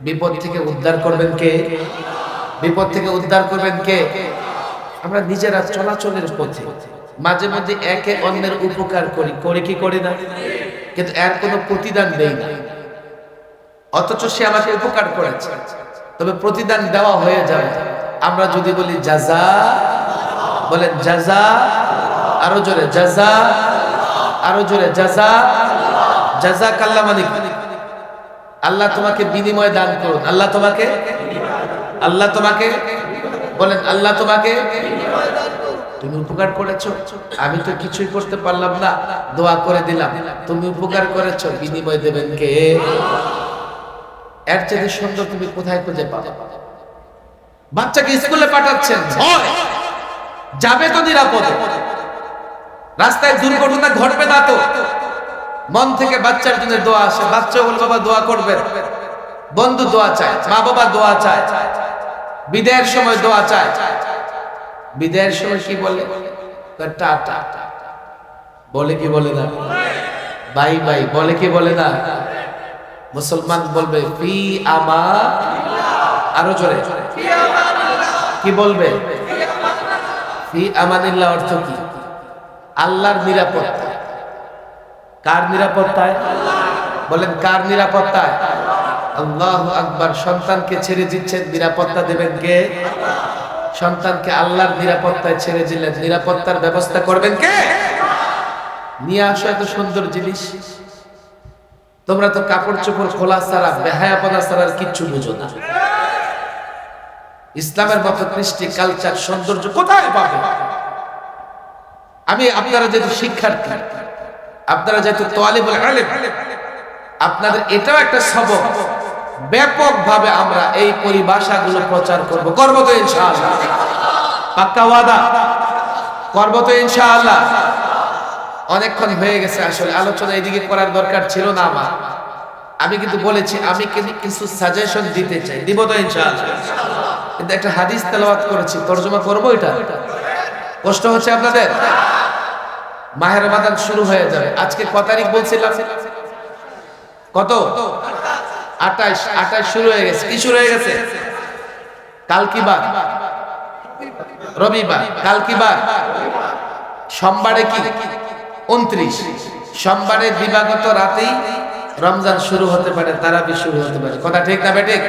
বিপদ থেকে উদ্ধার করবেন কে? বিপদ থেকে উদ্ধার করবেন কে? আমরা নিজেরা চলাচলের পথে মাঝে মাঝে একে অন্যের উপকার করি। করি কি করি না? কিন্তু এর কোনো প্রতিদান দেই না। অথচ সে আমাকে উপকার করেছে। তবে প্রতিদান দেওয়া হয়ে যাবে আমরা যদি বলি জাজা, বলেন জাজা, আরও জোরে, জাজা, আরও জোরে, জাজা জাজা কাল্লা মানে কি? আল্লাহ তোমাকে বিনিময় দান করুন। আল্লাহ তোমাকে? আল্লাহ তোমাকে? বলেন, আল্লাহ তোমাকে? তুমি উপকার করেছ। আমি তো কিছুই করতে পারলাম না। দোয়া করে দিলাম। তুমি উপকার করেছ। বিনিময় দেবেন কে? এর চেয়ে সুন্দর তুমি কোথায় খুঁজে পাবে? বাচ্চাকে স্কুলে পাঠাচ্ছেন। যাবে তো নিরাপদে। রাস্তায় দুর্ঘটনা ঘটবে না তো। মন থেকে বাচ্চার জন্য দোয়া আসে। বাচ্চা বলে, বাবা, দোয়া করবে বন্ধু দোয়া চায়, মা, বাবা, দোয়া চায়। বিদায়ের সময় দোয়া চায়। বিদায়ের সময় কি বলে? টাটা বলে কি বলে না? বাই বাই, বলে কি বলে না? মুসলমান বলবে, ফি আমা আরও জোরে। কি বলবে? ফি আমানিল্লাহ অর্থ কি? আল্লাহর নিরাপত্তা। কার নিরাপত্তায়? বলেন, কার নিরাপত্তায়? আল্লাহ আকবার, সন্তানকে ছেড়ে দিচ্ছেন, নিরাপত্তা দেবেন কে? সন্তানকে আল্লাহর নিরাপত্তায় ছেড়ে দিলেন, নিরাপত্তার ব্যবস্থা করবেন কে? নিয়ে আসো এত সুন্দর জিনিস। তোমরা তো কাপড় চোপড় খোলা ছাড়া, বেহায়াপনা ছাড়া কিচ্ছু বুঝো না। ইসলামের মতো কৃষ্টি কালচার সৌন্দর্য কোথায় পাবে? আমি আপনারা যেহেতু শিক্ষার্থী আপনারা যেহেতু তোয়ালিবুল আলেম, আপনাদের এটাও একটা সবক। ব্যাপকভাবে আমরা এই পরিভাষাগুলো প্রচার করব। করব তো ইনশাআল্লাহ। পাক্কা ওয়াদা? করব তো ইনশাআল্লাহ। অনেকক্ষণ হয়ে গেছে আসলে, আলোচনা এদিকে করার দরকার ছিল না আমার। আমি কিন্তু বলেছি, আমি কিন্তু কিছু সাজেশন দিতে চাই। দিব তো ইনশাআল্লাহ। কিন্তু একটা হাদিস তেলাওয়াত করেছি। তর্জমা করব এটা? কষ্ট হচ্ছে আপনাদের? মাহের রমাদান শুরু হয়ে যাবে। আজকে ক তারিখ বলছিলাম? কত? আঠাশ। আঠাশ শুরু হয়ে গেছে। কি শুরু হয়ে গেছে? কাল কি বার? রবিবার। কাল কি বার? সোমবারে কি? উনত্রিশ। সোমবারে দিবাগত রাতেই রমজান শুরু হতে পারে, তারাবি শুরু হতে পারে। কথা ঠিক না বেঠিক?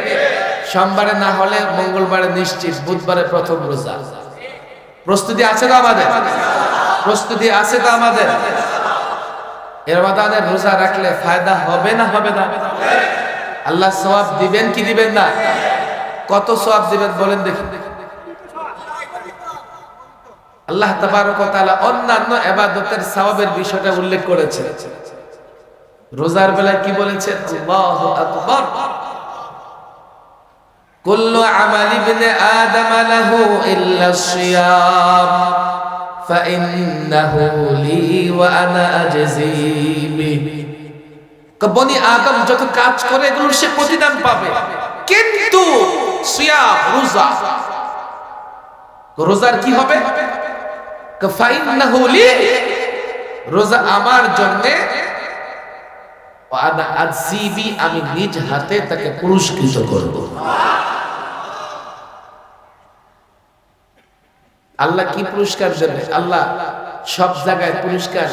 সোমবারে না হলে মঙ্গলবারে নিশ্চিত, বুধবারে প্রথম রোজা। প্রস্তুতি আছে তো আমাদের? প্রস্তুতি আছে তো আমাদের? এর মাদানের রোজা রাখলে ফায়দা হবে না হবে না? আল্লাহ সওয়াব দিবেন কি দিবেন না? কত সওয়াব দিবেন বলেন দেখি। আল্লাহ তাআলা অন্যান্য ইবাদতের সওয়াবের বিষয়টা উল্লেখ করেছেন। রোজার বেলায় কি আকবার। কুল্লু আমালি ইবনে আদম লাহু ইল্লা সিয়াম। فإنه لي وأنا أجزي به বনি আদম যত কাজ করে এগুলোর সে প্রতিদান পাবে কিন্তু সিয়াম রোজা রোজার কি হবে ফাইন্নাহু লি রোজা আমার জন্য আনা আজিবি আমি নিজ হাতে তাকে পুরস্কৃত করব আল্লাহ কি পুরস্কার দেবে আল্লাহ সব জায়গায় পুরস্কার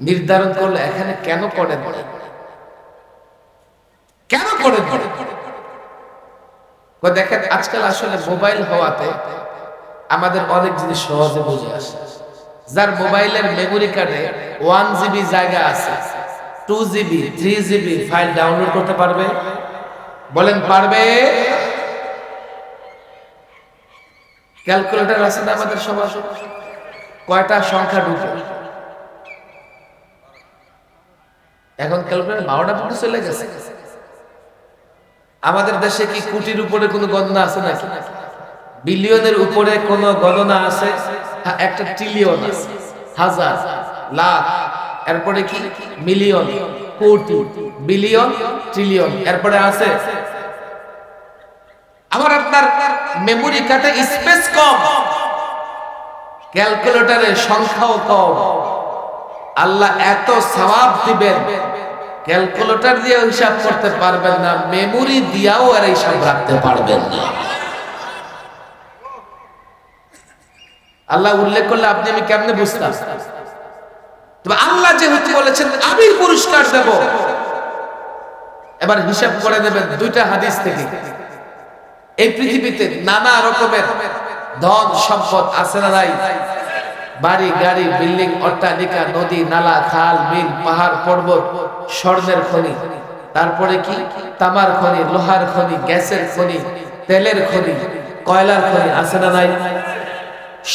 নির্ধারণ করলে এখানে কেন করেন? কেন করেন? দেখেন, আজকাল আসলে মোবাইল হওয়াতে আমাদের অনেক জিনিস সহজে বুঝে আসে। যার মোবাইলের মেমোরি কার্ডে ওয়ান জিবি জায়গা আছে two GB three GB file download করতে পারবে? বলেন, পারবে? ক্যালকুলেটর আছে না আমাদের সবার কয়টা সংখ্যা ঢুকে? এখন ক্যালকুলেটর বারোটা পর্যন্ত চলে গেছে। আমাদের দেশে কি কোটির উপরে কোনো গণনা আছে নাকি? বিলিয়নের উপরে কোন গণনা আছে? হ্যাঁ, একটা ট্রিলিয়ন হাজার লাখ এরপরে কি? মিলিয়ন কোটি বিলিয়ন ট্রিলিয়ন এরপরে আছে। আমার আপনার মেমোরি কার্ডে স্পেস কম। ক্যালকুলেটরের সংখ্যাও কম। আল্লাহ এত সওয়াব দিবেন। ক্যালকুলেটর দিয়ে হিসাব করতে পারবেন না, মেমোরি দিয়াও আর হিসাব রাখতে পারবেন না। আল্লাহ উল্লেখ করলে আপনি আমি কেমনে বুঝতাম? তবে আল্লাহ যেহেতু বলেছেন, আমি পুরস্কার দেব। এবার হিসাব করে দেবেন দুইটা হাদিস থেকে। এই পৃথিবীতে নানা রকমের ধন সম্পদ আছে না নাই? বাড়ি, গাড়ি, বিল্ডিং, অট্টালিকা, নদী, নালা, খাল, বিল, পাহাড়, পর্বত, স্বর্ণের খনি। তারপরে কি? তামার খনি, লোহার খনি, গ্যাসের খনি, তেলের খনি, কয়লার খনি আছে না নাই?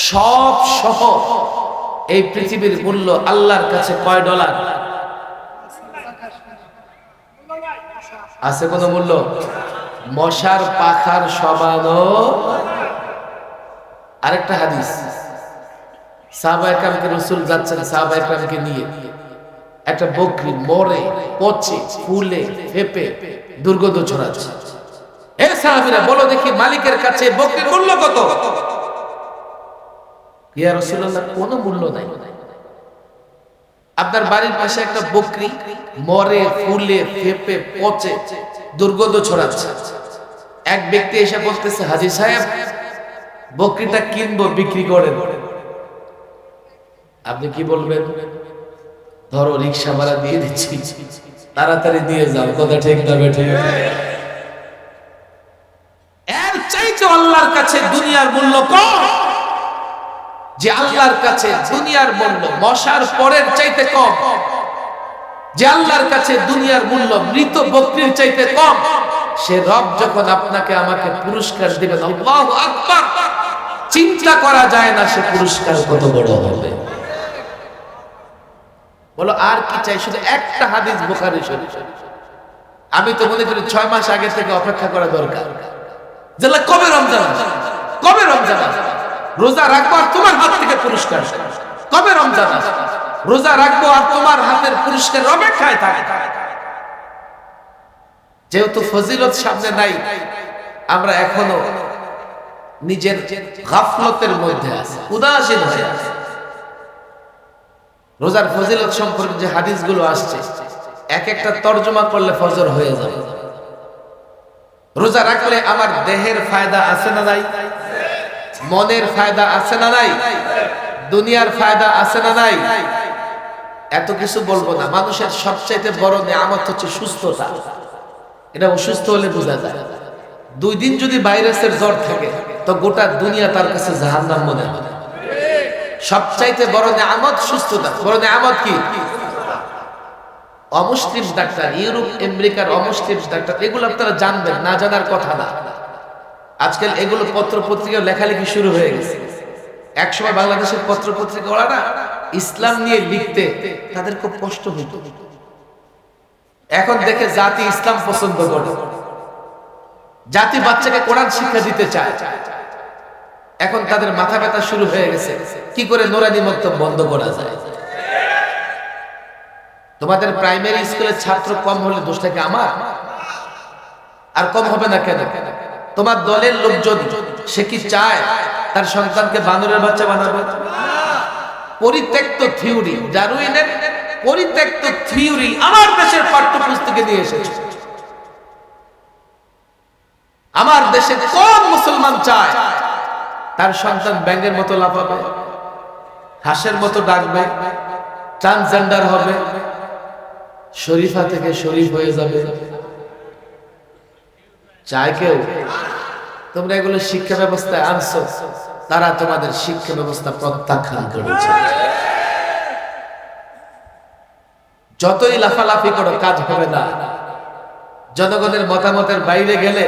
সব সহ এই পৃথিবীর মূল্য আল্লাহর কাছে কয় ডলার? আছে কোনো মূল্য? মশার পাখার সমানো আরেকটা হাদিস। সাহাবা একরামকে রসুল যাচ্ছেন, সাহাবা একরামকে নিয়ে। একটা বকরি মরে, পচে, ফুলে, ফেপে, দুর্গন্ধ ছড়াচ্ছে। বলো দেখি মালিকের কাছে বকরির মূল্য কত? ইয়া রাসূলুল্লাহ, কোনো মূল্য নাই। আপনার বাড়ির পাশে একটা বকরি মরে, ফুলে, ফেপে, পচে, দুর্গন্ধ ছড়াচ্ছে। এক ব্যক্তি এসে বলতেছে, হাজি সাহেব, বকরিটা কিনবো, বিক্রি করেন। আপনি কি বলবেন? ধরো, রিক্সা ভাড়া দিয়ে দিচ্ছি। তাড়াতাড়ি দিয়ে যাও, কথা ঠিক না বেঠে। এর চাইতে আল্লাহর কাছে দুনিয়ার মূল্য কম। যে আল্লাহর কাছে দুনিয়ার মূল্য মশার পরের চাইতে কম। যে আল্লাহর কাছে দুনিয়ার মূল্য মৃত বকরির চাইতে কম। সে রব যখন আপনাকে আমাকে পুরস্কার দিবেন, আল্লাহু আকবার, চিন্তা করা যায় না সে পুরস্কার কত বড় হবে। বলো, আর কি চাই? শুধু একটা হাদিস বুখারী শরীফ। আমি তো মনে করি ছয় মাস আগে থেকে অপেক্ষা করা দরকার। আল্লাহ কবে রমজান? কবে রমজান? রোজা রাখব আর তোমার হাত থেকে পুরস্কার। কবে রমজান? রোজা রাখব আর তোমার হাতের পুরস্কার অপেক্ষায় থাকে যেহেতু ফজিলত সামনে নাই, আমরা এখনও নিজের গাফলতের মধ্যে আছি, উদাসীন হয়ে আছি। রোজার ফজিলত সম্পর্কে যে হাদিসগুলো আসছে, এক একটা তর্জমা করলে ফজর হয়ে যাবে রোজা রাখলে আমার দেহের ফায়দা আছে না নাই? মনের ফায়দা আছে না নাই? দুনিয়ার ফায়দা আছে না নাই? এত কিছু বলব না। মানুষের সবচাইতে বড় নেয়ামত হচ্ছে সুস্থতা। এটা অসুস্থ হলে বোঝা যায়। দুই দিন যদি ভাইরাসের জ্বর থাকে, তো গোটা দুনিয়া তার কাছে জাহান্নাম মনে হয়। সবচাইতে বড় নেয়ামত সুস্থতা। বড় নেয়ামত কি? অমুসলিম ডাক্তার, ইউরোপ, আমেরিকার অমুসলিম ডাক্তার, এগুলো আপনারা জানবেন, না জানার কথা না। আজকাল এগুলো পত্র পত্রিকা লেখালেখি শুরু হয়ে গেছে। একসময় বাংলাদেশের পত্র পত্রিকা ওরা না ইসলাম নিয়ে লিখতে তাদের খুব কষ্ট হইত এখন দেখে জাতি ইসলাম পছন্দ করে। জাতি বাচ্চাকে কোরআন শিক্ষা দিতে চায়। এখন তাদের মাথা ব্যথা শুরু হয়ে গেছে। কি করে নোরানি মক্তব বন্ধ করা যায়? তোমাদের প্রাইমারি স্কুলের ছাত্র কম হলে দোষটা কি আমার? আর কম হবে না কেন? তোমার দলের লোকজন, সে কি চায় তার সন্তানকে বানরের বাচ্চা বানাবে? পরিত্যক্ত থিওরি ডারউইনের পরিত্যক্ত থিওরি আমার দেশের পাঠ্যপুস্তকে নিয়ে এসেছে। আমার দেশে কোন মুসলমান চায়, তার সন্তান ব্যাঙের মতো লাফাবে, হাঁসের মতো ডাকবে, ট্রান্সজেন্ডার হবে, শরীফা থেকে শরীফ হয়ে যাবে। চায় কেউ? তোমরা এগুলো শিক্ষা ব্যবস্থায় আনছো, তারা তোমাদের শিক্ষা ব্যবস্থা প্রত্যাখ্যান করেছে। যতই লাফালাফি করো, কাজ হবে না। জনগণের মতামতের বাইরে গেলে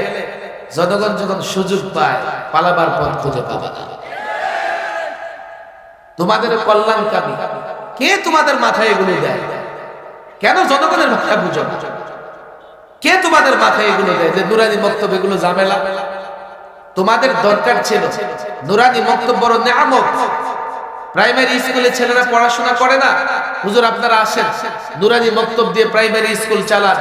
জনগণ যখন সুযোগ পায়, পালাবার পথ খুঁজে পাবে না। তোমাদের কল্যাণকামী কে তোমাদের মাথায় এগুলো দেয়? কেন জনগণের মাথায় বুঝো কে তোমাদের মাথায় এগুলো দেয় যে নুরানি বক্তব্য এগুলো ঝামেলা? তোমাদের দরকার ছিল নুরানি বক্তব্য বড় নেয়ামত। প্রাইমারি স্কুলে ছেলেরা পড়াশোনা করে না। হুজুর, আপনারা আসেন। নুরানি মক্তব দিয়ে প্রাইমারি স্কুল চালান।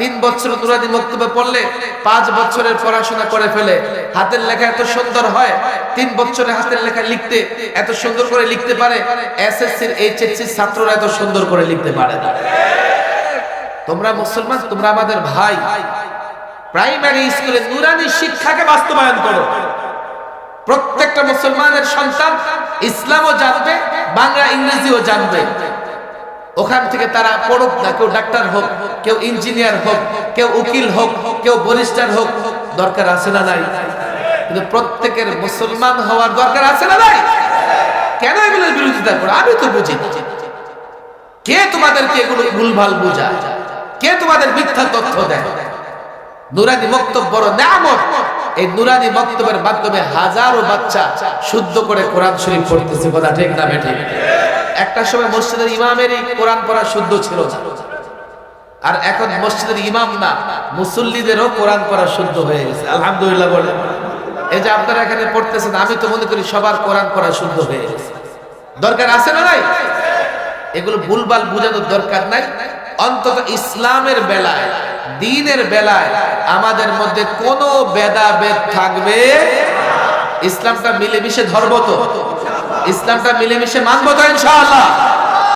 তিন বছর নুরানি মক্তবে পড়লে পাঁচ বছরের পড়াশোনা করে ফেলে। হাতের লেখা এত সুন্দর হয়। তিন বছরে হাতের লেখা লিখতে এত সুন্দর করে লিখতে পারে। এসএসসির এইচএসসির ছাত্ররা এত সুন্দর করে লিখতে পারে না। তোমরা মুসলমান, তোমরা আমাদের ভাই। প্রাইমারি স্কুলে নুরানি শিক্ষাকে বাস্তবায়ন করো। প্রত্যেকটা মুসলমানের সন্তান ইসলামও জানবে, বাংলা, ইংরেজিও জানবে। ওখান থেকে তারা পড়ুক না, কেউ ডাক্তার হোক, কেউ ইঞ্জিনিয়ার হোক, কেউ উকিল হোক, কেউ বরিস্টার হোক, দরকার আছে না নাই? কিন্তু প্রত্যেকের মুসলমান হওয়ার দরকার আছে না নাই? কেন এগুলোর বিরোধিতা করো? আমি তো বুঝি কে তোমাদেরকে এগুলো ভুলভাল বোঝায়? কে তোমাদের মিথ্যা তথ্য দেয়? নুরানি বক্তব্য বড় নেয়ামত। এই নুরানি বক্তব্যের মাধ্যমে হাজারো বাচ্চা শুদ্ধ করে কোরআন শরীফ পড়তেছে, কথা ঠিক না বেঠে? একটা সময় মসজিদের ইমামেরই কোরআন পড়া শুদ্ধ ছিল আর এখন মসজিদের ইমাম না মুসল্লিদেরও কোরআন পড়া শুদ্ধ হয়ে গেছে, আলহামদুলিল্লাহ বলে। এই যে আপনারা এখানে পড়তেছেন, আমি তো মনে করি সবার কোরআন পড়া শুদ্ধ হয়ে গেছে। দরকার আছে না নাই? এগুলো ভুলভাল বোঝানোর দরকার নাই। অন্তত ইসলামের বেলায় দিনের বেলায় আমাদের মধ্যে কোনো ভেদাভেদ থাকবে ইসলামটা মিলেমিশে ধরবো তো। ইসলামটা মিলেমিশে মানবো তো ইনশাআল্লাহ।